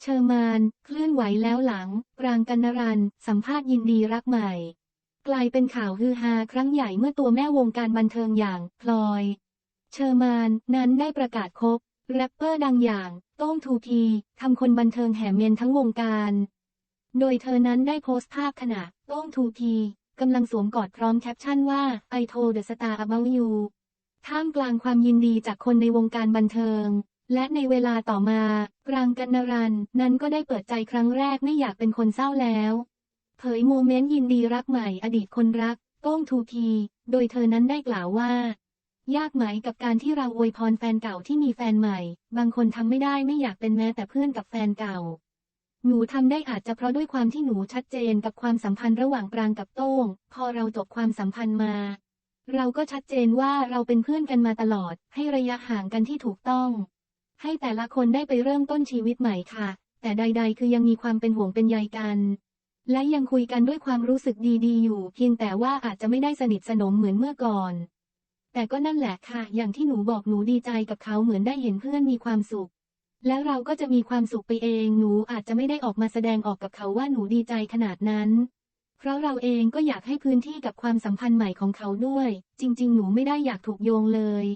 เชอร์มาน เคลื่อนไหวแล้วหลัง ปรางกันนรัน สัมภาษณ์ยินดีรักใหม่ กลายเป็นข่าวฮือฮาครั้งใหญ่เมื่อตัวแม่วงการบันเทิงอย่าง พลอย เชอร์มานนั้นได้ประกาศคบแรปเปอร์ดังอย่าง โต้งทูทีทำคนบันเทิงแห่เมนทั้งวงการ โดยเธอนั้นได้โพสต์ภาพขณะ โต้งทูทีกำลังสวมกอดพร้อมแคปชั่นว่า I told the star about you ท่ามกลางความยินดีจากคนในวงการบันเทิง และในเวลาต่อมารางกันนรัน นั้นก็ได้เปิดใจครั้งแรกไม่อยากเป็นคนเศร้าแล้ว เผยโมเมนต์ยินดีรักใหม่อดีตคนรักโต้งทูทีโดยเธอนั้นได้กล่าวว่า ยากไหมกับการที่เราอวยพรแฟนเก่าที่มีแฟนใหม่ บางคนทำไม่ได้ไม่อยากเป็นแม้แต่เพื่อนกับแฟนเก่า หนูทำได้อาจจะเพราะด้วยความที่หนูชัดเจนกับความสัมพันธ์ระหว่างปรางกับโต้ง พอเราจบความสัมพันธ์มา เราก็ชัดเจนว่าเราเป็นเพื่อนกันมาตลอด ให้ระยะห่างกันที่ถูกต้อง ให้แต่ละคนได้ไปเริ่มต้นชีวิตใหม่ค่ะ แต่ใด ๆ คือยังมีความเป็นห่วงเป็นใยกัน และยังคุยกันด้วยความรู้สึกดีๆ อยู่ เพียงแต่ว่าอาจจะไม่ได้สนิทสนมเหมือนเมื่อก่อน แต่ก็นั่นแหละค่ะ อย่างที่หนูบอกหนูดีใจกับเขาเหมือนได้เห็นเพื่อนมีความสุข แล้วเราก็จะมีความสุขไปเอง หนูอาจจะไม่ได้ออกมาแสดงออกกับเขาว่าหนูดีใจขนาดนั้นเพราะเราเองก็อยากให้พื้นที่กับความสัมพันธ์ใหม่ของเขาด้วย จริง ๆ หนูไม่ได้อยากถูกโยงเลย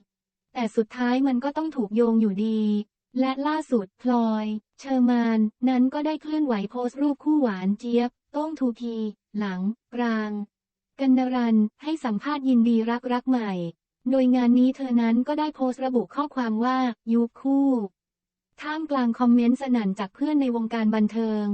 แต่สุดท้ายมันก็ต้องถูกโยงอยู่ดี และล่าสุดพลอย เชอร์มาน นั้นก็ได้เคลื่อนไหวโพสต์รูปคู่หวานเจี๊ยบ โต้งทูทีหลังปราง กันนรัน ให้สัมภาษณ์ยินดีรักรักใหม่ โดยงานนี้เธอนั้นก็ได้โพสต์ระบุข้อความว่ายุคคู่ ท่ามกลางคอมเมนต์สนั่นจากเพื่อนในวงการบันเทิง